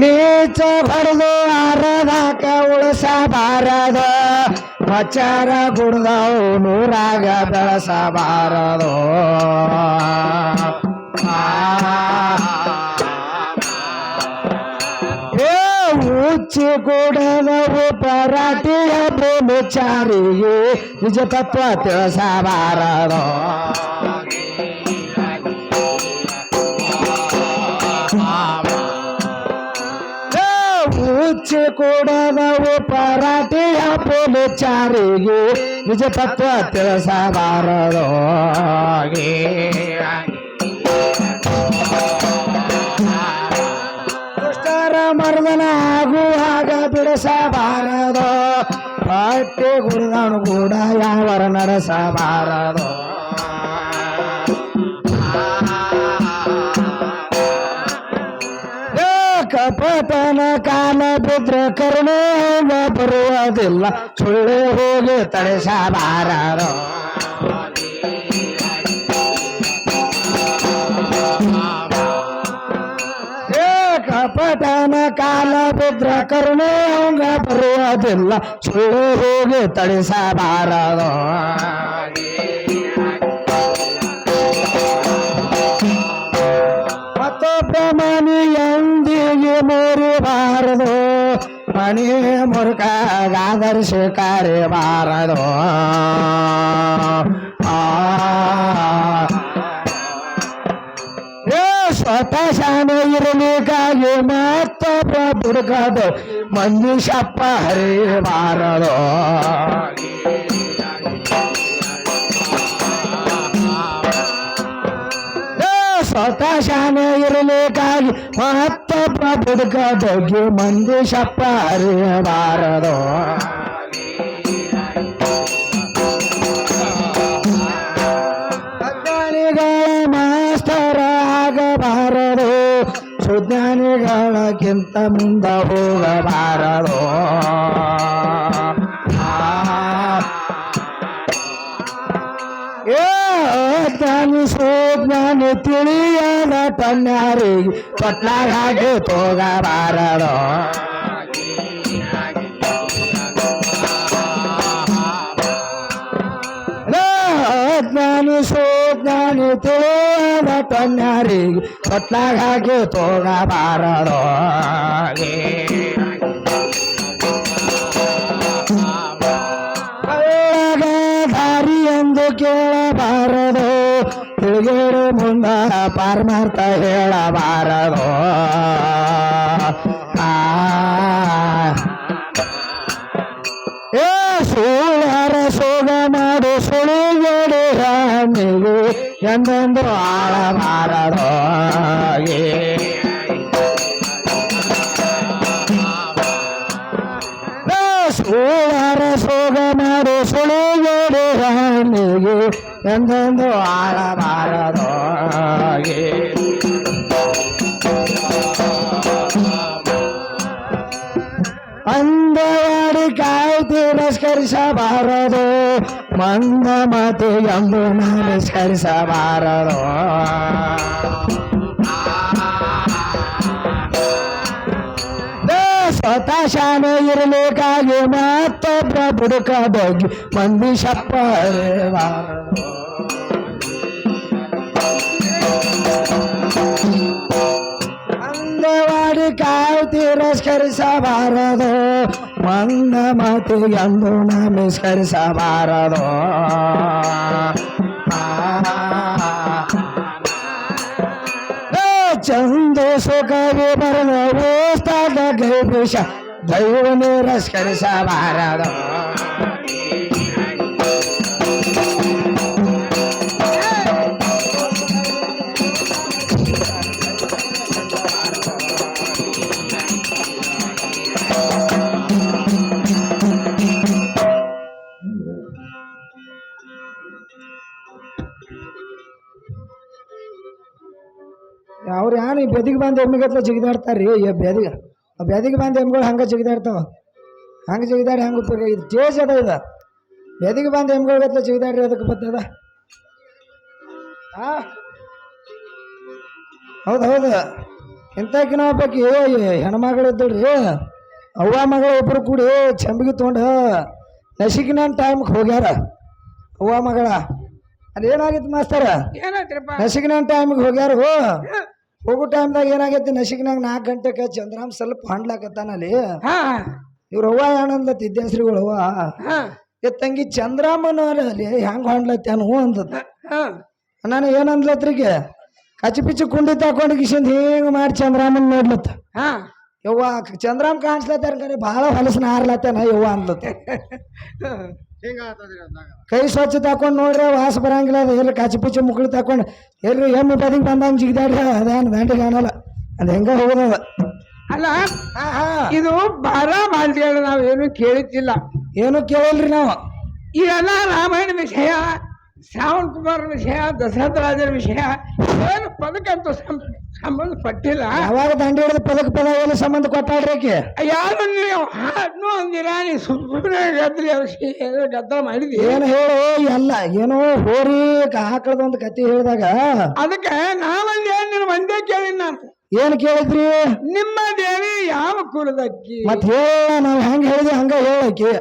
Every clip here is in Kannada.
ನೀಚ ಹೊಡೆದು ಅರದಾಕ ಉಳಿಸಬಾರದು ಮಚಾರ ಗುಡ್ದವು ನೂರಾಗ ಬೆಳೆಸಬಾರದು ಏ ಉಚ್ಚಿ ಕೂಡದವು ಪರಾಟಿಯ ಬ್ರಹ್ಮಚಾರಿಗೆ ನಿಜ ತತ್ವ ತಿಳಿಸಬಾರದು ಕೂಡದವು ಪರಾಟಿಯ ಬ್ರಹ್ಮಚಾರಿಗೆ ನಿಜ ತತ್ವ ತಿಳಿಸಬಾರದು ದುಷ್ಟರ ಮರ್ದನ ಆಗುವಾಗ ಬಿಡಿಸಬಾರದು ಪಟ್ಟಿ ಗುರುದನು ಕೂಡ ಯಾವರ ನಡೆಸಬಾರದು ಬಿದ್ರ ಕರುಣೆ ಬರುವುದಿಲ್ಲ ಸುಳ್ಳು ಹೋಗಿ ತಡೆಸಬಾರದು ಏ ಕಪಟನ ಕಾಲ ಬಿದ್ರ ಕರುಣೆ ಹಂಗ ಬರುವುದಿಲ್ಲ ಸುಳ್ಳು ಹೋಗಿ ತಳಿಸಬಾರದು ಮನಿ ಮುರುಕಾದರ್ಶಿ ಕರಿಬಾರದು ಆ ಏ ಸ್ವತಃ ಶಾನೆ ಇರಲಿಕ್ಕಾಗಿ ಮತ್ತೊಬ್ಬ ಬುಡಕದು ಮಂದಿ ಶಪ್ಪ ಹರಿಬಾರದು ಏ ಸ್ವತಃ ಶಾನೆ ಇರಲಿಕ್ಕಾಗಿ ಮತ್ತೊಬ್ಬ ಬುಡಕದೊಗ್ಗಿ ಮಂದಿ ಶಪ್ಪ ಅಜ್ಞಾನಿಗಳ ಮಾಸ್ತರ ಆಗಬಾರದು. ಸುಜ್ಞಾನಿಗಳಕ್ಕಿಂತ ಮುಂದ ಹೋಗಬಾರದು. ಜ್ಞಾನಿ ಸುಜ್ಞಾನಿ ತಿಳಿಯದ ಟನ್ಯಾರಿಗೆ ತೊಟ್ಲಾಗ ಹಾಕಿ ತೋಗಬಾರದು ಜ್ಞಾನಿ ಸುಜ್ಞಾನಿ ತಿಳಿಯದ ಟನ್ಯಾರಿಗೆ ತೊಟ್ಲಾಗ ಹಾಕಿ ತೋಗಬಾರದು ಕಳ್ಳಗ ದಾರಿ ಎಂದು ಕೇಳಬಾರದು ಪಾರ್ಮಾರ್ಥ ಹೇಳಬಾರದು. ಏ ಸುಳ್ಳರ ಸೋಗ ಮಾಡು ಸುಳಿಗೇಡು ಎಂದೆಂದು ಆಳಬಾರದು. ಏ. ಎಂದೆಂದು ಆಳಬಾರದೋಗಿ ಅಂದವಾಡಿ ಕಾಯಿ ತಿರಸ್ಕರಿಸಬಾರದು ಮಂದ ಮಾತು ಎಂದು ನಿಷ್ಕರಿಸಬಾರದು ಸ್ವತಃ ಶಾನೆ ಇರಲಿಕ್ಕಾಗಿ ಮತ್ತೊಬ್ಬ ಬುಡುಕದೋಗಿ ಮಂದಿ ಶಪ್ಪ ಹರಿಬಾರದು. ಅಂದವಾಡಿ ಕಾಯಿ ತಿರಸ್ಕರಿಸಬಾರದು, ಮಂದ ಮತಿ ಎಂದು ನಮಿಸ್ಕರಿಸಬಾರದು ಚಂದು ಸುಖವಿ ಬರದ ಓಸ್ತಾದ ಗೈಬಿಷ ದೈವ ನಿರಸ್ಕರಿಸಬಾರದು ಅವ್ರು ಯಾರು ಈ ಬೆದಿಗೆ ಬಂದು ಎಮ್ಮಿಗತ್ಲ ಜಿಗಿದಾಡ್ತಾರ್ರಿ ಈ ಬೆದಿಗೆ ಆ ಬೆದಿಗೆ ಬಂದ ಎಮ್ಗಳು ಹಂಗೆ ಜಿಗಿದಾಡ್ತಾವ ಹಂಗೆ ಜಿಗಿದಾಡಿ ಹಂಗೆ ಉಪಯೋಗ ಇದು ಟೇಜ್ ಅದ ಇದು. ಬೆದಿಗೆ ಎಮ್ಗಳು ಎಮ್ಮಿಗತ್ಲ ಜಿಗಿದಾಡ್ರಿ ಅದಕ್ಕೆ ಬರ್ತದ. ಆ? ಹೌದು ಹೌದು. ಇಂಥಕಿನ ಒಬ್ಬಾಕಿ ಹೆಣ್ಮಗಳು ಇದ್ದಳ್ರಿ ಅವ್ವ ಮಗಳು ಒಬ್ಬರು ಕೂಡಿ ಚಂಬಿಗೆ ತೊಗೊಂಡು ನಶಿಕಿನ ಟೈಮ್ಗೆ ಹೋಗ್ಯಾರ. ಅವ್ವ ಮಗಳ. ಅದೇನಾಗಿತ್ತು ಮಾಸ್ತರ? ನಶಿಕಿನ ಟೈಮ್ಗೆ ಹೋಗ್ಯಾರ. ಹೋಗೋ ಟೈಮ್ದಾಗ ಏನಾಗೈತಿ ನಶಿಕ್ನಾಗ ನಾಲ್ಕು ಗಂಟೆಗೆ ಚಂದ್ರಾಮ್ ಸ್ವಲ್ಪ ಹೊಂಡ್ಲಾಕತ್ತಾನಲ್ಲಿ. ಹಾ. ಇವ್ರ ಅವ್ವ ಏನಂದ ತಿದ್ದೆಸ್ರಿಗಳು ಅವ್ವ ಏ ತಂಗಿ ಚಂದ್ರಾಮನ ಅಲ್ಲಿ ಹೆಂಗೆ ಹೊಂಡ್ಲತ್ತಾನು ಅಂದತ್ ಹಾ. ನಾನು ಏನಂದ್ಲತ್ರಿಗೆ ಕಚ್ಚಿ ಪಿಚ್ಚು ಕುಂಡಿ ತಕೊಂಡು ಕಿಶಿಂದ ಹಿಂಗೆ ಮಾಡಿ ಚಂದ್ರಾಮನ್ ನೋಡ್ಲತ್ತ. ಹಾ. ಯವ್ವ ಚಂದ್ರಾಮ್ ಕಾಣಿಸ್ಲತ್ತಾರ ಬಹಳ ಭಾಳ ಹೊಲಸನ ಹಾರ್ಲತ್ತಾನ ಯವ್ವ? ಅಂದ್ಲತ್ತ ಕೈ ಸ್ವಚ್ಛ ತಕೊಂಡು ನೋಡ್ರಿ ವಾಸ ಬರಂಗಿಲ್ಲ ಅದು ಎಲ್ಲಿ ಕಚ್ಚಿ ಪುಚ್ಚಿ ಮುಕ್ಳು ತಕೊಂಡು ಎಲ್ರಿ ಎಮ್ಮೆ ಬದಿಗೆ ಬಂದಂಗೆ ಜಿಗಿದಾಡ್ರಿ ಅದೇನು ದಂಡಿಗೆ ಕಾಣಲ್ಲ ಅದು ಹೆಂಗ ಹೋಗೋದದ ಅಲ್ಲ ಇದು ಬಾರ ನಾವು ಏನು ಕೇಳಿದ್ದಿಲ್ಲ. ಏನು ಕೇಳಲ್ರಿ ನಾವು? ಇವೆಲ್ಲ ರಾಮಾಯಣ ವಿಷಯ ಶ್ರಾವಣ್ ಕುಮಾರ್ ವಿಷಯ ದಶರಥ ರಾಜರ ವಿಷಯ ಏನು ಪದಕ್ಕಂತೂ ಸಂ- ಸಂಬಂಧಪಟ್ಟಿಲ್ಲ ಯಾವಾಗ ದಂಡಿ ಹಿಡಿದು ಪದಕ ಪದ ಏನು ಸಂಬಂಧ ಕೊಟ್ಟಾಡ್ರಿ ಆಕೆ? ಯಾರು ನೀವು ಹಾಡ್ನು ಅಂದಿರ? ನೀ ಸುಮ್ಮನೆ ಏನೋ ಗದ್ದಲ ಮಾಡಿದಿ? ಏನು ಹೇಳು? ಎಲ್ಲ ಏನೋ ಹೋರಿ ಹಾಕಳದ ಒಂದು ಕತಿ ಹೇಳಿದಾಗ ಅದಕ್ಕೆ ನಾವಂದೇ ನಿನ್ನ ಒಂದೇ ಕೇಳಿ ನಾನು. ಏನು ಕೇಳಿದ್ರಿ? ನಿಮ್ಮ ದೇವಿ ಯಾವ ಕುಲದಕ್ಕಿ? ಮತ್ತೆ ಹೇಳ ನಾವು ಹೆಂಗ್ ಹೇಳಿದ್ವಿ ಹಂಗ ಹೇಳಕ್ಕೆ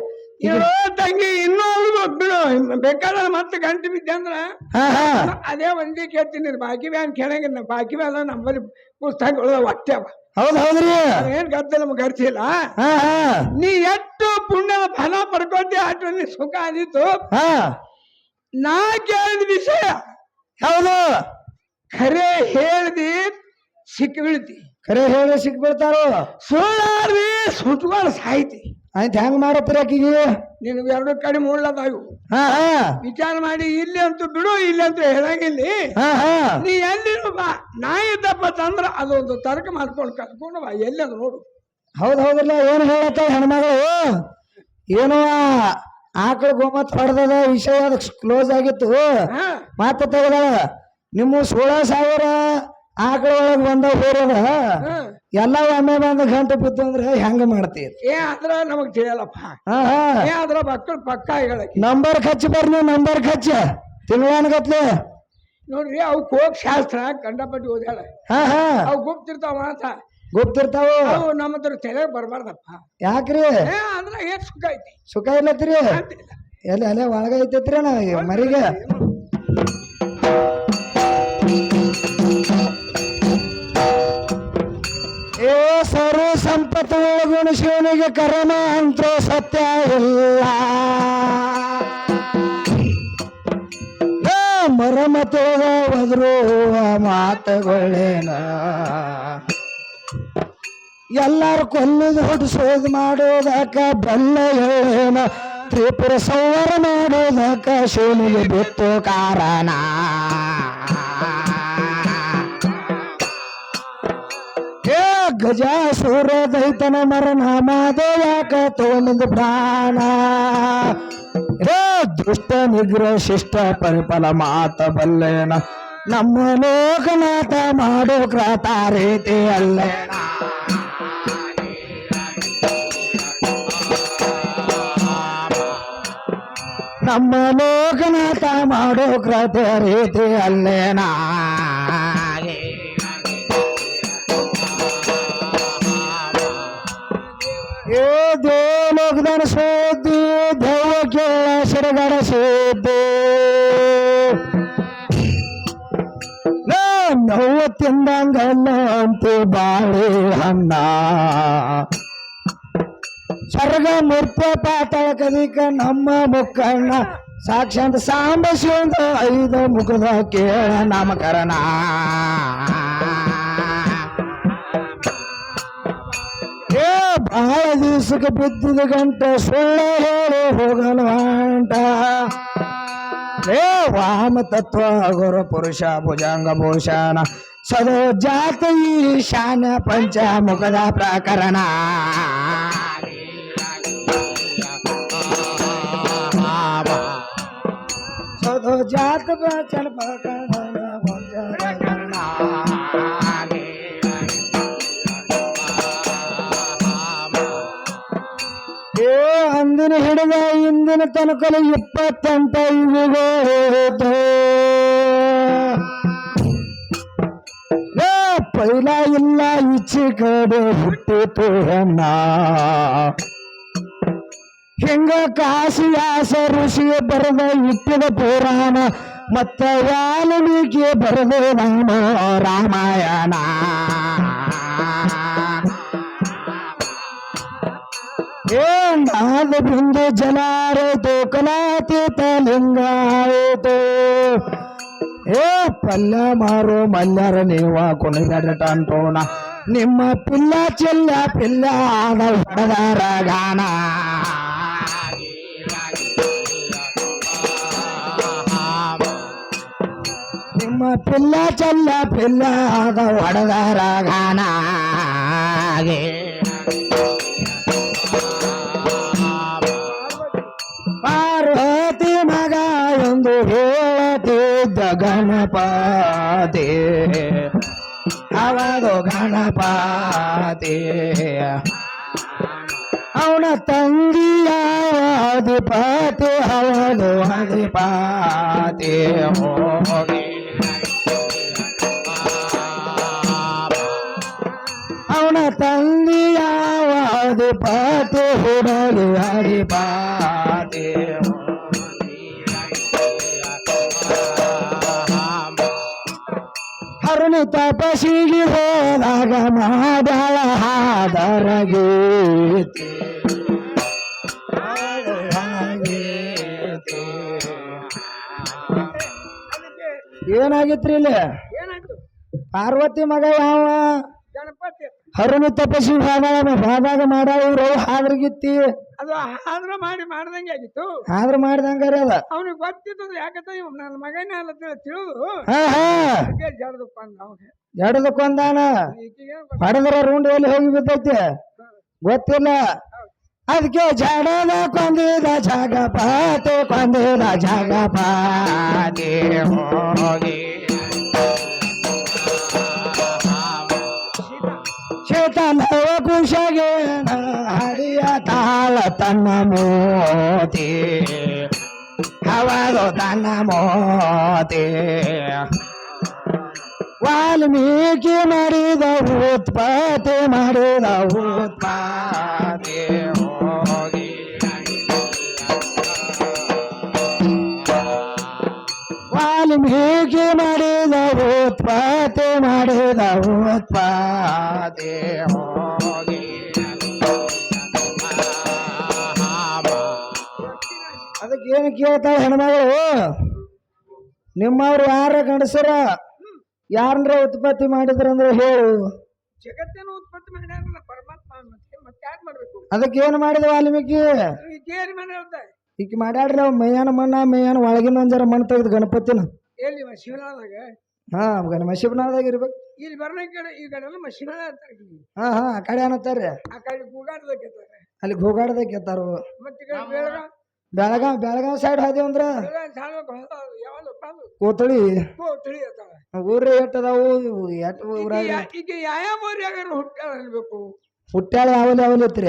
ಇರೋ ತಂಗಿ ಇನ್ನೂ ಬಿಡು ಬೇಕಾದ್ರೆ ಮತ್ತೆ ಗಂಟು ಬಿದ್ದೆ ಅಂದ್ರ ಹಾ ಹಾ. ಅದೇ ಒಂದೇ ಕೇಳ್ತೀನಿ ಬಾಕಿ ಬ್ಯಾನ್ ಕೇಳಂಗಿಲ್ಲ ಬಾಕಿ ಬ್ಯಾನ ನಮ್ಮಲ್ಲಿ ಪುಸ್ತಕಗಳು ಒಟ್ಟೆ ಅವ. ಹೌದ್ ಹೌದ್ರಿ. ಅವೇನ್ ಗದ್ದಲ ನಮ್ಗೆ ಖರ್ಚಿಲ್ಲ ಹಾ ಹಾ. ನೀ ಎಷ್ಟು ಪುಣ್ಯದ ಫಲ ಪಡ್ಕೊಂಡಿ ಅಷ್ಟು ನೀ ಸುಖ ಆದಿತ್ತು ಹಾ. ನಾ ಕೇಳಿದ ವಿಷಯ ಹೌದು. ಖರೆ ಹೇಳ್ದಿ ಸಿಕ್ಕಿ ಬೀಳ್ತಿ ಖರೆ ಹೇಳಿ ಸಿಕ್ಬಿಡ್ತಾರೋ? ಸುಳ್ಳಾರ್ವಿ ಸುಟ್ಕೊಂಡು ಸಾಯ್ತಿ. ಆಯ್ತು ಹೆಂಗ್ ಮಾಡೋ ಆಕಿಗೆ ನಿನಗೆ ಎರಡು ಕಡೆ ಮುಳ್ಳದಾಗು ಹಾ ಹಾ. ವಿಚಾರ ಮಾಡಿ ಇಲ್ಲಿ ಅಂತೂ ಬಿಡು ಇಲ್ಲಿ ಅಂತೂ ಹೇಳಂಗಿಲ್ಲ. ಹಾ ಹಾ. ನೀ ಎಲ್ಲಿರು ಬಾ ನಾ ಇದ್ದಪ್ಪ ತಂದ್ರ ಅದೊಂದು ತರ್ಕ ಮಾಡ್ಕೊಂಡು ಕರ್ಕೊಂಡು ಬಾ ಎಲ್ಲಿ ಅದು ನೋಡು. ಹೌದು ಹೌದಿಲ್ಲ ಏನು ಹೇಳತ್ತ ಹೆಣ್ಮಗಳು? ಏನೋ ಆಕಳ ಗೋಮತ್ ಹೊಡೆದದ ವಿಷಯ ಅದಕ್ಕೆ ಕ್ಲೋಸ್ ಆಗಿತ್ತು. ಹಾ. ಮಾತು ತೆಗೆದ ನಿಮ್ಮ ಸೋಳ ಸಾವಿರ ಆಕಳ ಒಳಗ್ ಬಂದ ಹೋರದ ಎಲ್ಲ ಒಮ್ಮೆ ಬಂದ ಗಂಟೆ ಬಿತ್ತು ಅಂದ್ರೆ ಹೆಂಗ ಮಾಡ್ತೀರಿ? ಏ ಆದ್ರ ನಮಗ್ ತಿಳಿಯಲ್ಲಪ್ಪ. ಹಾ ಹಾ. ಏ ಆದ್ರ ಮಕ್ಕಳು ಪಕ್ಕ ಹೇಳಕ್ ನಂಬರ್ ಖರ್ಚು ಬರ್ರಿ ನಂಬರ್ ಖರ್ಚು. ತಿಂಗಳನ್ಗತ್ಲೆ ನೋಡ್ರಿ ಅವು ಕೋಕ್ ಶಾಸ್ತ್ರ ಕಂಡಪಟ್ಟಿ ಓದ್ಯಾಳ. ಹಾ ಹಾ. ಅವು ಗುಪ್ತಿರ್ತಾವ ಅಂತ. ಗುಪ್ತಿರ್ತಾವ. ಅವು ನಮ್ಮ ಹತ್ರ ತಲೆ ಬರ್ಬಾರ್ದಪ್ಪ. ಯಾಕ್ರಿ? ಏ ಅಂದ್ರ ಏನ್ ಸುಖ ಐತಿ? ಸುಖ ಇಲ್ಲತ್ರಿ ಎಲ್ಲ ಎಲ್ಲ ಅಲ್ಲೇ ಒಳಗ ಐತೈತ್ರಿ ಮರಿಗೆ. ಶಿವನಿಗೆ ಕರಮ ಅಂತ ಸತ್ಯ ಇಲ್ಲ. ಮರಮ ಮಾತುಗಳೇನ? ಎಲ್ಲಾರು ಕೊಲ್ಲದು ಹೊಡಿಸೋದು ಮಾಡೋದಕ್ಕ ಬಲ್ಲ ಹೇಳೇನ ತ್ರಿಪುರ ಸಂವರ ಮಾಡೋದಕ್ಕ ಶಿವನಿಗೆ ಬಿತ್ತು ಕಾರಣ. ಗಜಾಸುರ ದೈತನ ಮರಣ ಮಾದೇಯಾಕ ತಗೊಂಡಿದ್ದು ಪ್ರಾಣ. ರೇ ದುಷ್ಟ ನಿಗ್ರಹ ಶಿಷ್ಟ ಪರಿಪಲ ಮಾತ ಬಲ್ಲೇನ. ನಮ್ಮ ಲೋಕನಾಥ ಮಾಡೋ ಕ್ರಾತ ರೀತಿ ಅಲ್ಲೇನ. ನಮ್ಮ ಲೋಕನಾಥ ಮಾಡೋ ಕ್ರಾತ ರೀತಿ ಅಲ್ಲೇನಾ. ಏ ದೇವಲೋಕದನ ಸುದ್ದಿ ದೇವ ಕೇಳ ಸಿರಗಡ ಸುದ್ದಿ ನೋವು ತಿಂದಂಗಲ್ಲ ಅಂತ ಬಾಳೆ ಹಣ್ಣ ಸ್ವರ್ಗ ಮುರ್ಪ ಪಾತಾಳ ಕದಿಕ ನಮ್ಮ ಮುಕ್ಕಣ್ಣ. ಸಾಕ್ಷಾಂತ ಸಾಂಬ ಶಿವಂದ ಐದು ಮುಖದ ಕೇಳ ನಾಮಕರಣ. ಏ ಬಹಳ ದಿವಸಕ್ಕೆ ಬಿದ್ದಿದ ಗಂಟ ಸುಳ್ಳ ಹೇಳಿ ಹೋಗಲು ಅಂಟ ವಾಮ ತತ್ವ, ಗುರು ಪುರುಷ, ಭುಜಂಗ ಭೂಷಣ, ಸದೋ ಜಾತ ಈಶಾನ ಪಂಚ, ಮುಖದ ಪ್ರಕರಣ. ಸದೋ ಜಾತ ಪ್ರಕರಣ. ಅಂದಿನ ಹಿಡಿದ ಇಂದಿನ ತನಕಲು ಇಪ್ಪತ್ತಂತ ಏ, ಪೈಲ ಇಲ್ಲ, ಈಚೆ ಕಡೆ ಹುಟ್ಟಿತು ಹೆಣ್ಣ. ಕಾಶಿ ಆಸ ಋಷಿ ಬರೆದ ಇಟ್ಟಿದ ಪುರಾಣ, ಮತ್ತ ವಾಲ್ಮೀಕಿ ಬರೆದ ನಮ್ಮ ರಾಮಾಯಣ. काल బిందు जलार तो कलातीत लिंगायतो ఏ పల్ల మారో మల్లర నేవా కొనిపెడట అంటూనా. నిమ్మ పిల్ల చెల్ల పిల్ల ఆడదారగానా నిమ్మ పిల్ల చెల్ల పిల్ల ఆడ వడదారగానా ಪಾರ್ವತಿ ಮಗ ಎಂದು ಹೇಳುತ್ತಿದ್ದ ಗಣಪತಿ. ಅವನು ಗಣಪತಿ. ಅವನ ತಂಗಿಯ ಅಧಿಪತಿ ಅವನು ಅಧಿಪತಿ. ಹೋಗಿ ಅವನ ತಂಗಿಯ ಅಧಿಪತಿ ಹುಡುಗಿ ಅಧಿಪತಿ. ಹರುಣಿ ತಪಸಿಗೆ ಹೋದಾಗ ಮಾಡಳ ಹಾದರಗೆ ಏನಾಗಿತ್ರಿ ಇಲ್ಲಿ? ಪಾರ್ವತಿ ಮಗ ಯಾವ? ಗಣಪತಿ. ಹರುಣಿ ತಪಸಿ ಹೋದಾಗ ಹೋದಾಗ ಮಾಡಾವ್ರು ಹಾದ್ರಗಿತ್ತಿ. ಅದು ಆದ್ರ ಮಾಡಿ ಮಾಡ್ದಂಗೆ ಆಗಿತ್ತು. ಆದ್ರ ಮಾಡ್ದಂಗಾರ ಅದ ಅವನಿಗೆ ಗೊತ್ತಿತ್ತು ಯಾಕಂತ ಇವ್ ನನ್ನ ಮಗನ ಅಲ್ಲ ತಿಳಿ ತಿಳಿದು ಹಾ ಹಾ. ಅದಕ್ಕೆ ಜಡ್ದಪ್ಪ ಅಂದ ಅವನಿಗೆ. ಜಡದಕ್ಕೊಂದಾನ ಈಕಿಗೆ ಹೊಡೆದ್ರ ರೂಂಡ್ ಎಲ್ಲಿ ಹೋಗಿ ಬಿದ್ದೈತೆ. ಗೊತ್ತಿಲ್ಲ. ಅದಕ್ಕೆ ಜಡದ ಕೊಂದಿದ ಜಗಪಾತೆ ಕೊಂದಿದ ಜಗಪಾತೆ ಹೋಗಿ. ತನ್ನ ಮೋತಿ ಹವದು ತನ್ನ ಮೋತಿ ವಾಲ್ಮೀಕಿ ಮಾಡಿದ ಉತ್ಪತ್ತಿ ಮಾಡಿದ ಉತ್ಪತ್ತಿ ವಾಲ್ಮೀಕಿ ಮಾಡಿದ ಉತ್ಪತ್ತಿ ಮಾಡಿದ ಉತ್ಪತ್ತಿ ಏನು ಕೇಳ್ತಾಳೆ ಹೆಣ್ಮಗಳು? ನಿಮ್ಮವ್ರು ಯಾರ ಗಂಡಸರ? ಯಾರನ್ರ ಉತ್ಪತ್ತಿ ಮಾಡಿದ್ರಂದ್ರೆ ಹೇಳು. ಜಗತ್ತಿನ ಉತ್ಪತ್ತಿ ಮಾಡ್ಯಾರಲ್ಲ ಪರಮಾತ್ಮ ಮತ್ತೆ ಮತ್ತೆ ಮಾಡ್ಬೇಕು? ಅದಕ್ಕೆ ಏನು ಮಾಡಿದ ವಾಲ್ಮೀಕಿ? ಈಕೆ ಕೇರಿ ಮನೆ ಹೇಳ್ತಾ ಈಗ ಮಾಡ್ಯಾಡ್ರಿ ಅವ್ ಮೇಯನ ಮಣ್ಣ ಮೇಯನ ಒಳಗಿನ ಒಂದರ ಮಣ್ಣು ತೆಗೆದು ಗಣಪತಿನ. ಎಲ್ಲಿ ಶಿವನಾದಾಗ ಹಾ ಗಣ ಮಶಿಬನಾದಾಗ ಇರ್ಬೇಕು. ಇಲ್ಲಿ ಬರಣ ಕಡೆ ಈ ಕಡೆ ಎಲ್ಲ ಅಂತಾರೆ ಹಾ ಹಾ ಆ ಕಡೆ ಏನತ್ತಾರೆ ಆ ಕಡೆ ಅಂತಾರೆ ಅಲ್ಲಿ ಗೋಗಾಡದಾಗ ಕೇತಾರ ಮತ್ತೆ ಈ ಕಡೆ ಬೆಳಗಾವ್ ಬೆಳಗಾವ್ ಬೆಳಗಾವ್ ಸೈಡ್ ಹಾದಿ ಅಂದ್ರ? ಕೋತಳಿ. ಕೋ ತಿಳಿ ಅಂತಾಳೆ ಊರ್ರಿ ಎಟ್ ಅದಾವು ಎಟ್ ಊರಾಗ? ಈಗ ಯಾವ ಊರ್ಯಾಗ ಹುಟ್ಟಾಳ ಅನ್ಬೇಕು. ಹುಟ್ಟ್ಯಾಳ ಯಾವಲ್ಲಿ ಯಾವಲ್ಲಿ ಐತ್ರಿ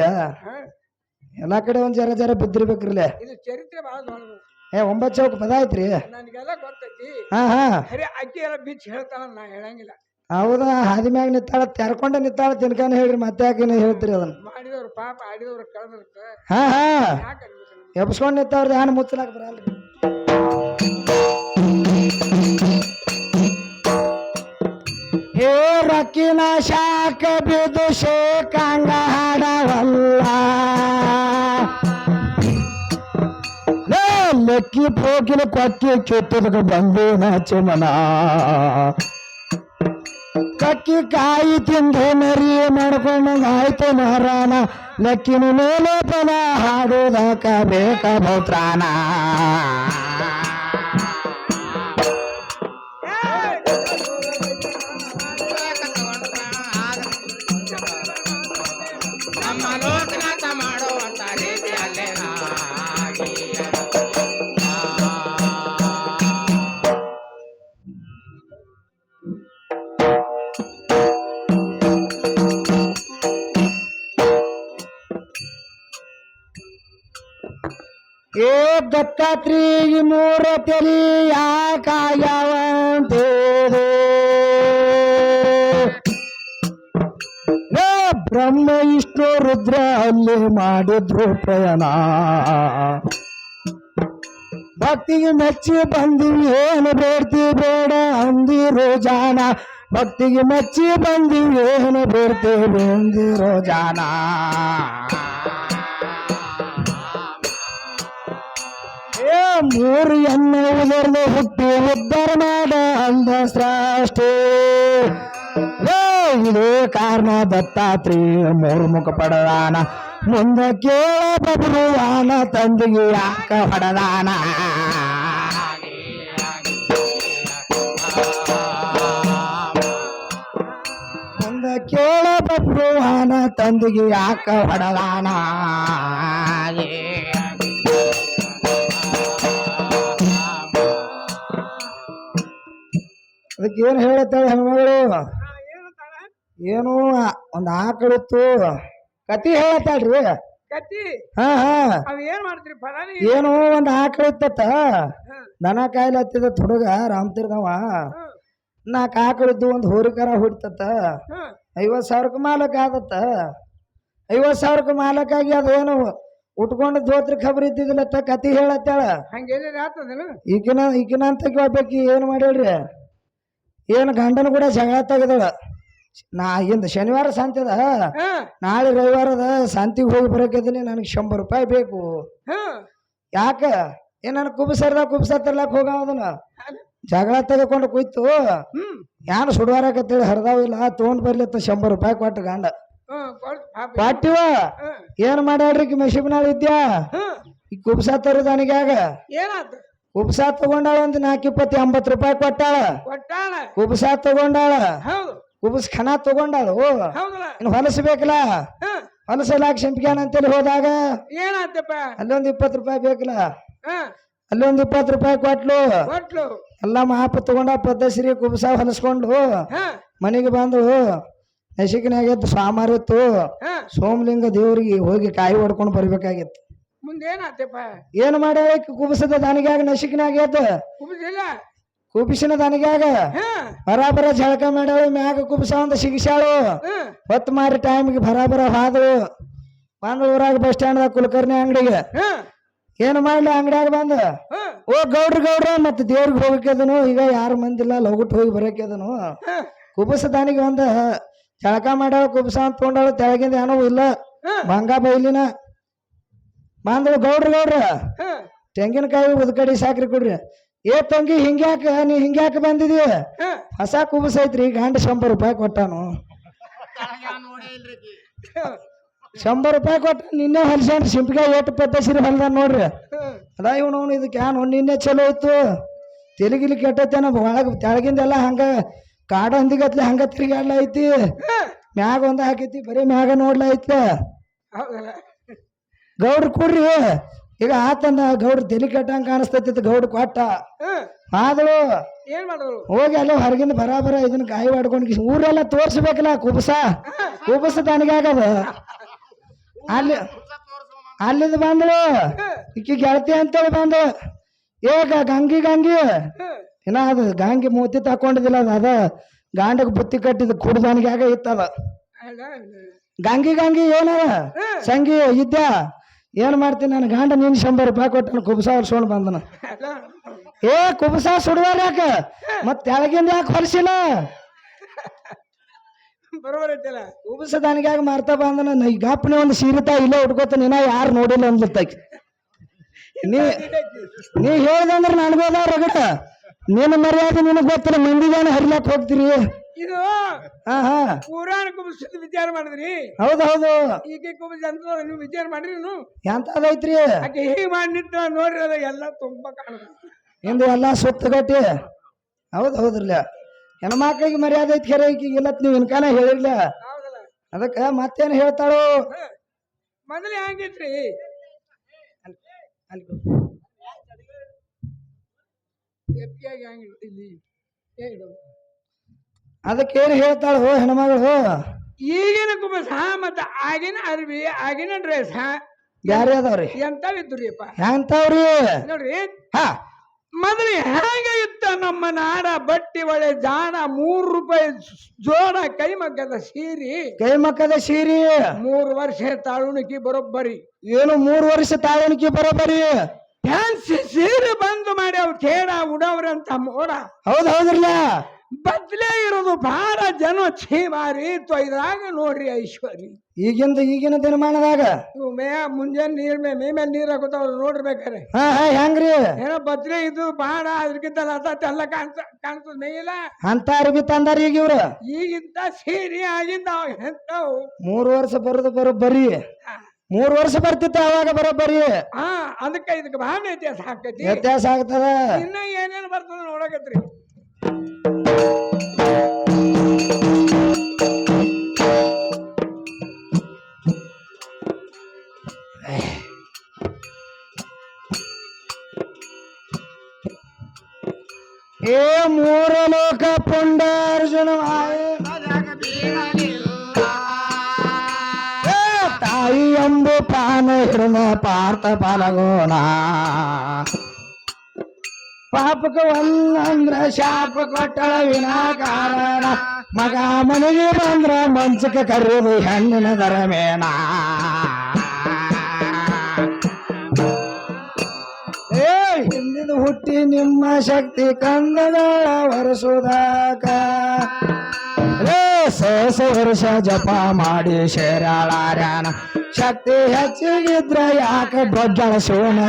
ಎಲ್ಲಾ ಕಡೆ ಒಂದ್ ಜರ ಜರ ಬಿದ್ದಿರ್ಬೇಕ್ರಿಲ್ಲ ಇದು ಚರಿತ್ರೆ ಭಾಳ ದೊಡ್ಡದು. ಏ ಒಂಬತ್ತು ಚೌಕ್ ಪದ ಐತ್ರಿ? ನನಗೆಲ್ಲ ಗೊತ್ತೈತಿ. ಹಾ ಹಾ. ಖರೆ ಅಕ್ಕಿ ಎಲ್ಲ ಬಿಚ್ಚಿ ಹೇಳ್ತಾಳ ನಾ ಹೇಳಂಗಿಲ್ಲ. ಹೌದಾ? ಹಾದಿ ಮ್ಯಾಗ ನಿತ್ತಾಳ ತೆರ್ಕೊಂಡ ನಿತ್ತಾಳ ತಿನ್ಕಾನ ಹೇಳ್ರಿ ಮತ್ತೆ ಯಾಕೆ ಹೇಳ್ತೀರಿ ಅದನ್ನ? ಮಾಡಿದವ್ರು ಪಾಪ ಆಡಿದವ್ರು ಕಳೆದಿರ್ತ. ಹಾ ಹಾ. ಎಬ್ಸ್ಕೊಂಡ್ ನಿಂತವ್ರ ಯಾನ್ ಮುಚ್ಚಲಾಕ ಬರಲ್ರಿ ಹೇ ರಕ್ಕಿನ ಶಾಖ ಬಿದು ಶೇಕಾಂಗ ಹಾಡವಲ್ಲ ಲೇ, ಲೆಕ್ಕಿ ಪೋಕಿನ ಕೊಕ್ಕಿ ಕೆತ್ತದಕ ಬಂದೇನ ಚಮನ ಕಕ್ಕಿ ಕಾಯಿ ತಿಂದು ಮರಿ ಮಾಡ್ಕೊಂಡು ಆಯ್ತು ಮಹಾರಾಣ. ಲೆಕ್ಕಿನ ಮೇಲೆ ಪದ ಹಾಡುದಕ ಬೇಕ ಭೌತ್ರಾಣ. ಏ ದತ್ತಾತ್ರಿ ಈ ಮೂರ ತೆಲಿ ಯಾಕಾಯವಂತೇರಿ ಬ್ರಹ್ಮ ವಿಷ್ಣು ರುದ್ರ ಅಲ್ಲಿ ಮಾಡಿದ್ರು ಪ್ರಯಾಣ ಭಕ್ತಿಗೆ ಮೆಚ್ಚಿ ಬಂದಿವಿ ಏನು ಬೇಡ್ತಿ ಬೇಡ ಅಂದಿರೋ ಜಾನ ಭಕ್ತಿಗೆ ಮೆಚ್ಚಿ ಬಂದಿವಿ ಏನು ಬೇಡ್ತೇವೆ ಅಂದಿರೋ ಜಾನ ಮೂರು ಎಣ್ಣೆ ಉದರ್ದು ಹುಟ್ಟಿ ಉದ್ಧಾರ ಮಾಡ ಅಂದ ಶ್ರಾಷ್ಟೇ ಇದೇ ಕಾರಣ ದತ್ತಾತ್ರಿ ಮೂರು ಮುಖ ಪಡದಾನ. ಮುಂದ ಕೇಳ ಬಬ್ರುವಾನ ತಂದಿಗೆ ಯಾಕ ಹೊಡದಾನ. ಮುಂದ ಕೇಳ ಬಬ್ರುವಾನ ತಂದಿಗೆ ಯಾಕ ಹೊಡದಾನ. ಅದಕ್ಕೆ ಏನು ಹೇಳುತ್ತಾಳೆ ಹೆಣ್ಮಗಳು ಏನು ಒಂದು ಆಕಳಿತ್ತು ಕತಿ ಹೇಳತ್ತಾಳ್ರಿ? ಹಾ ಹಾ. ಏನು ಒಂದು ಆಕಳಿತ್ತತ್ತ ದನ ಕಾಯಿಲೆ ಹತ್ತಿದ ಹುಡುಗ ರಾಮತೀರ್ದವ. ನಾಲ್ಕು ಆಕಳಿದ್ದು ಒಂದು ಹೋರಿಕರ ಹೊಡಿತತ್ತ. ಐವತ್ತು ಸಾವಿರಕ್ಕೆ ಮಾಲಕ್ ಆದತ್ತ. ಐವತ್ತು ಸಾವಿರಕ್ಕೆ ಮಾಲಕ್ಕಾಗಿ ಅದೇನು ಉಟ್ಕೊಂಡು ಜೋತ್ರಿ ಖಬರ್ ಇದ್ದಿದ್ದಿಲ್ಲತ್ತ ಕತಿ ಹೇಳತ್ತಾಳ. ಈಗಿನ ಈಗಿನ ಅಂತ ಕೇಳ್ಬೇಕಿ ಏನು ಮಾಡ್ಯಾಳ್ರಿ ಏನು ಗಂಡನ ಕೂಡ ಜಗಳ ತೆಗೆದಳ ನಾ ಇಂದ ಶನಿವಾರ ಸಂತೆ ಅದ. ಹಾ. ನಾಳೆ ರವಿವಾರದ ಸಂತಿಗೆ ಹೋಗಿ ಬರೋಕಿದ್ದೀನಿ ನನಗೆ ಶಂಬರ್ ರೂಪಾಯಿ ಬೇಕು. ಯಾಕ? ಏನ್ ನನಗೆ ಕುಬ್ಸ ಕುಬಸ ತರ್ಲಾಕ್ ಹೋಗವದನ ಜಗಳ ತೆಗೆಕೊಂಡು ಕುಯ್ತು. ಯಾನು ಸುಡುವಾರಕತ್ತೇಳಿ ಹರಿದಾವಿಲ್ಲ ತೊಗೊಂಡ್ ಬರ್ಲಿತ್ತ ಶಂಬರ್ ರೂಪಾಯಿ ಕೊಟ್ಟು ಗಂಡ. ಕೊಟ್ಟಿವ? ಏನ್ ಮಾಡ್ಯಾಡ್ರಿ ಮೆಷಿಬ್ ಮೆಷಿಬ್ನಾಳ ಇದ್ಯಾ? ಈ ಕುಬ್ಸ ತರದನಿಗ್ಯಾಗ ಏನಾತ ಕುಬ್ಸ ತಗೊಂಡಾಳ ಒಂದು ನಾಲ್ಕು ಇಪ್ಪತ್ತು ಎಂಬತ್ತು ರೂಪಾಯಿ ಕೊಟ್ಟಾಳ. ಕೊಟ್ಟಾಳ. ಕುಬ್ಸ ತಗೊಂಡಾಳ. ಹೌದು. ಕುಬಸ್ ಖನ ತಗೊಂಡಾಳು ಇನ್ನು ಹೊಲಸಬೇಕಲ್ಲ ಹೊಲಸಲಾಕ ಶಂಪಿಗಾನ ಅಂತೇಳಿ ಹೋದಾಗ ಅಲ್ಲೊಂದ್ ಅಲ್ಲೊಂದು ಇಪ್ಪತ್ತು ರೂಪಾಯಿ ಬೇಕಲ್ಲ? ಅಲ್ಲೊಂದ್ ಇಪ್ಪತ್ತು ರೂಪಾಯಿ ಕೊಟ್ಲು. ಕೊಟ್ಲು. ಎಲ್ಲ ಮಾಪ ತಗೊಂಡ ಪದ್ಧಶ್ರೀ ಕುಬಸ ಹೊಲಸ್ಕೊಂಡು ಮನೆಗೆ ಬಂದು ನಶಿಕನಾಗಿತ್ತು ಸಾಮಾರಿತ್ತು ಸೋಮಲಿಂಗ ದೇವ್ರಿಗೆ ಹೋಗಿ ಕಾಯಿ ಹೊಡ್ಕೊಂಡು ಬರ್ಬೇಕಾಗಿತ್ತು. ಮುಂದೆ ಏನ್ ಮಾಡ್ಯಾಳ ಈಕಿ ಕುಬಸದ ದನಿಗ್ಯಾಗ ನಶಿಕನಾಗ ಕುಬಿಸಿಲ್ಲ ಕುಬಿಸಿನ ದಾನಿಗ್ಯಾಗ? ಬರಾಬರ ಜಳಕ ಮಾಡ್ಯಾಳು ಮ್ಯಾಗ ಕುಬಸ ಅಂತ ಸಿಗಿಸ್ಯಾಳು. ಹೊತ್ತು ಮಾರಿ ಟೈಮ್ಗೆ ಬರಾಬರ ಹಾದಳು. ಮಂಗಳೂರಾಗ ಬಸ್ ಸ್ಟ್ಯಾಂಡ್ ಕುಲಕರ್ಣಿ ಅಂಗಡಿಗೆ. ಏನು ಮಾಡ್ಲಿ ಅಂಗಡಿಯಾಗ ಬಂದು? ಓ ಗೌಡ್ರ ಗೌಡ್ರ ಮತ್ತೆ ದೇವ್ರಿಗೆ ಹೋಗಕ್ಕೆದನು ಈಗ ಯಾರು ಮಂದಿಲ್ಲ ಲಗುಟ್ ಹೋಗಿ ಬರಕ್ಕೆದನು ಕುಬಸ ದಾನಿಗೆ ಒಂದು ಜಳಕ ಮಾಡ್ಯಾಳ ಕುಬಸ ಅಂತ ತೊಗೊಂಡಾಳು. ತೆಳಗಿಂದ ಏನೋ ಇಲ್ಲ. ಬಂಗ ಬೈಲಿನ. ಬಂದಳು ಗೌಡ್ರ ಗೌಡ್ರ ತೆಂಗಿನಕಾಯಿ ಉದ್ಕಡಿ ಸಾಕ್ರಿ ಕೊಡ್ರಿ. ಏ ತಂಗಿ ಹಿಂಗ್ಯಾಕ ನೀ ಹಿಂಗ್ಯಾಕ ಬಂದಿದಿ? ಹಾ. ಹೊಸ ಕುಬಸೈತ್ರಿ ಗಂಡ ಶಂಬರ್ ರೂಪಾಯಿ ಕೊಟ್ಟಾನು. ಶಂಬರ್ ರೂಪಾಯಿ ಕೊಟ್ಟ ನಿನ್ನೆ ಹೊಲ್ಸ್ಯಾನ್ರಿ ಸಿಂಪಿಗೆ ಏಟು ಪದ್ದಸಿರಿ ಹೊಲ್ದ ನೋಡ್ರಿ. ಅದ ಇವನು ಅವ್ನು ಇದಕ್ಕೆ ಯಾನು ನಿನ್ನೆ ಚಲೋ ಇತ್ತು. ತೆಲಿಗಿಲಿ ಕೆಟ್ಟತ್ತೇನ ಒಳಗೆ ತೆಳಗಿಂದೆಲ್ಲ ಹಂಗ ಕಾಡ ಹಂದಿಗತ್ಲೆ ಹಂಗ ತಿರುಗಾಡ್ಲ ಐತಿ. ಮ್ಯಾಗ ಒಂದ ಹಾಕೈತಿ ಬರೀ ಮ್ಯಾಗ ನೋಡ್ಲ ಐತ್ಲ. ಗೌಡ್ರ ಕೊಡ್ರಿ ಈಗ ಆತನ ಗೌಡ್ರು ತಲೆ ಕಟ್ಟಂಗ ಕಾಣಿಸ್ತೈತಿ ಗೌಡ್ರ ಕೊಟ್ಟ. ಆದ್ರು ಆದಳು ಏನ್ ಹೋಗಿ ಅಲ್ಲ ಹೊರಗಿಂದ ಬರಾಬರ ಇದನ್ನ ಕಾಯಿ ಮಾಡ್ಕೊಂಡು ಊರೆಲ್ಲ ತೋರ್ಸ್ಬೇಕಲ್ಲ ಕುಬಸ. ಕುಬಸ ತನಗಾಗದ ಅಲ್ಲಿ ಅಲ್ಲಿಂದ ಬಂದಳು. ಇಕ್ಕಿ ಗೆಳತಿ ಅಂತೇಳಿ ಬಂದು ಏಗ ಗಂಗಿ ಗಂಗಿ. ಇನ್ನ ಅದು ಗಂಗಿ ಮೂತಿ ತಕೊಂಡಿದಿಲ್ಲ ಅದು ಅದ. ಗಾಂಡಗ್ ಬುತ್ತಿ ಕಟ್ಟಿದ ಕುಡ್ದವನಿಗ್ಯಾಗ ಇತ್ತದ. ಗಂಗಿ ಗಂಗಿ ಏನ ಸಂಗಿ ಇದ್ದ ಏನ್ ಮಾಡ್ತೀನಿ? ನನ್ನ ಗಂಡ ನೀನು ಶಂಬರ್ ರೂಪಾಯಿ ಕೊಟ್ಟು ಕುಬಸ ಸೋಣ ಬಂದನ. ಏ ಕುಬಸ ಸುಡುವಾರ ಯಾಕ? ಮತ್ತೆ ತೆಳಗಿಂದ ಯಾಕೆ ಹೊಲಸಿಲ್ಲ ಬರೋಬರ್ ಐತಲ್ಲ? ಕುಬಸ ದನಿಗ್ಯಾಗ ಮಾರ್ತಾ ಬಂದನ ಈ ಗಪ್ಪನೆ ಒಂದು ಸೀರಿತಾ ಇಲ್ಲೇ ಉಟ್ಕೋತ ನೀನ ಯಾರು ನೋಡಿಲ್ಲ ಅಂದ್ಲತ್ತಾಕಿ. ನೀ ನೀ ಹೇಳ್ದಂದ್ರ ನನಗೋದ ರಗಟ ನಿನ್ನ ಮರ್ಯಾದೆ ನಿನಗೆ ಗೊತ್ತಿಲ್ಲ ಮಂದಿಗಾನ ಹರಿಲಾಕ್ ಹೋಗ್ತೀರಿ? ಇದು ಪುರಾಣ ಕುಬಿಸಿದ ವಿಚಾರ ಮಾಡಿದ್ರಿ. ಹೌದು ಹೌದು. ಈಗ ಕುಬಿಸಿ ಅಂತ ನೀವು ವಿಚಾರ ಮಾಡ್ರಿ ನೀವು ಎಂತದೈತ್ರಿ ಆಕೆ ಹೀಗೆ ಮಾಡಿ ನಿಂತ ನೋಡ್ರಿ ಅದ ಎಲ್ಲ ತುಂಬಾ ಕಾಣುತ್ತೆ. ಇಂದು ಎಲ್ಲ ಸುತ್ತಗಟ್ಟಿ. ಹೌದು ಹೌದ್ರಲ್ಲ ಹೆಣ್ಮಕ್ಳಿಗೆ ಮರ್ಯಾದೆ ಐತಿ ಖರೆ ಇಲ್ಲತ್ ನೀವು ಇನ್ಕಾನ ಹೇಳಿರ್ಲ. ಅದಕ್ಕೆ ಮತ್ತೇನು ಹೇಳ್ತಾಳು? ಮೊದಲು ಹೆಂಗೈತ್ರಿ. ಅಲ್ಲಿ ಗಟ್ಟಿಯಾಗಿ ಹಂಗಿಲ್ಲ ಇಲ್ಲಿ ಹೇಳು ಅದಕ್ಕೆ ಏನು ಹೋ ಹೆಣ್ಮಗಳು ಈಗಿನ ಕುಬಸ ಮತ್ತ ಆಗಿನ ಅರ್ವಿ ಆಗಿನ ಡ್ರೆಸ್. ಯಾರೇ ಅದಾವ್ರಿ? ಎಂತಾವಿದ್ದುರಿಯಪ್ಪ ಎಂತವ್ರಿ ನೋಡ್ರಿ ಹಾ. ಮೊದಲು ಹೇಗ ಇತ್ತ ನಮ್ಮ ನಾಡ ಬಟ್ಟಿ ಒಳೆ ಜಾಣ ಮೂರು ರೂಪಾಯಿ ಜೋಡ ಕೈಮಗ್ಗದ ಸೀರಿ. ಕೈಮಕ್ಕದ ಸೀರಿ. ಮೂರು ವರ್ಷ ತಾಳುಣಿಕೆ ಬರೋಬ್ಬರಿ. ಏನು ಮೂರು ವರ್ಷ ತಾಳುಣಿಕಿ ಬರೋಬ್ಬರಿ? ಫ್ಯಾನ್ಸಿ ಸೀರೆ ಬಂದು ಮಾಡಿ ಅವ್ರು ಕೇಡ ಉಡವ್ರಂತ ಮೋಡ. ಹೌದ್ ಹೌದ್ರಲ್ಲ. ಬದ್ಲೇ ಇರೋದು ಬಹಳ ಜನ ಛೀಮಾರಿ ತೊಯ್ದಾಗ ನೋಡ್ರಿ ಐಶ್ವರ್ಯ. ಈಗಿಂದ ಈಗಿನ ದಿನಮಾನದಾಗ ಇವು ಮೇ ಮುಂಜಾನೆ ನೀರ್ ಮೇ ಮೇ ಮೇಲೆ ನೀರ್ ಹಾಕೋತಾವ್ ನೋಡ್ಬೇಕಾರೆ ಹಾ ಹಾ ಹೆಂಗ್ರಿ? ಏನೋ ಬದ್ಲೆ ಇದು ಬಹಳ ಅದ್ರಕ್ಕಿಂತ ಲತ ಎಲ್ಲ ಕಾಣ್ತ ಕಾಣ್ತದ ಮೇಲ ಅಂತ ಅರ್ಬಿ ತಂದಾರ ಈಗ ಇವ್ರ. ಈಗಿಂತ ಸೀರಿ ಆಗಿಂದ ಅವಾಗ ಎಂತವು? ಮೂರು ವರ್ಷ ಬರೋದು ಬರಿ ಮೂರು ವರ್ಷ ಬರ್ತಿತ್ತ ಅವಾಗ ಬರಿ ಹಾ ಅದಕ್ಕೆ ಇದಕ್ಕೆ ಬಹಳ ವ್ಯತ್ಯಾಸ ಆಕೈತಿ ವ್ಯತ್ಯಾಸ ಆಗ್ತದ. ಇನ್ನ ಏನೇನ್ ಬರ್ತದ ನೋಡಕತ್ರಿ. ಹಿಡಿದ ಪಾರ್ಥ ಪಾಲಗೋಣ. ಪಾಪಕ ಒಂದಂದ್ರ ಶಾಪ ಕೊಟ್ಟಳ ವಿನಾಕಾರಣ. ಮಗ ಮನೆಗೆ ಬಂದ್ರ ಮಂಚಕ ಕರೆದು ಹೆಣ್ಣಿನ ದರಮೇಣ. ಏ ಹಿಂದಿನ ಹುಟ್ಟಿ ನಿಮ್ಮ ಶಕ್ತಿ ಕಂದಗಳ ವರಸುದಾಕ ಸಹಸ ವರ್ಷ ಜಪ ಮಾಡಿ ಶೇರಾಳಾರ್ಯಾನ. ಶಕ್ತಿ ಹೆಚ್ಚಿಗಿದ್ರ ಯಾಕೆ ದೊಡ್ಡ ಶಿವನ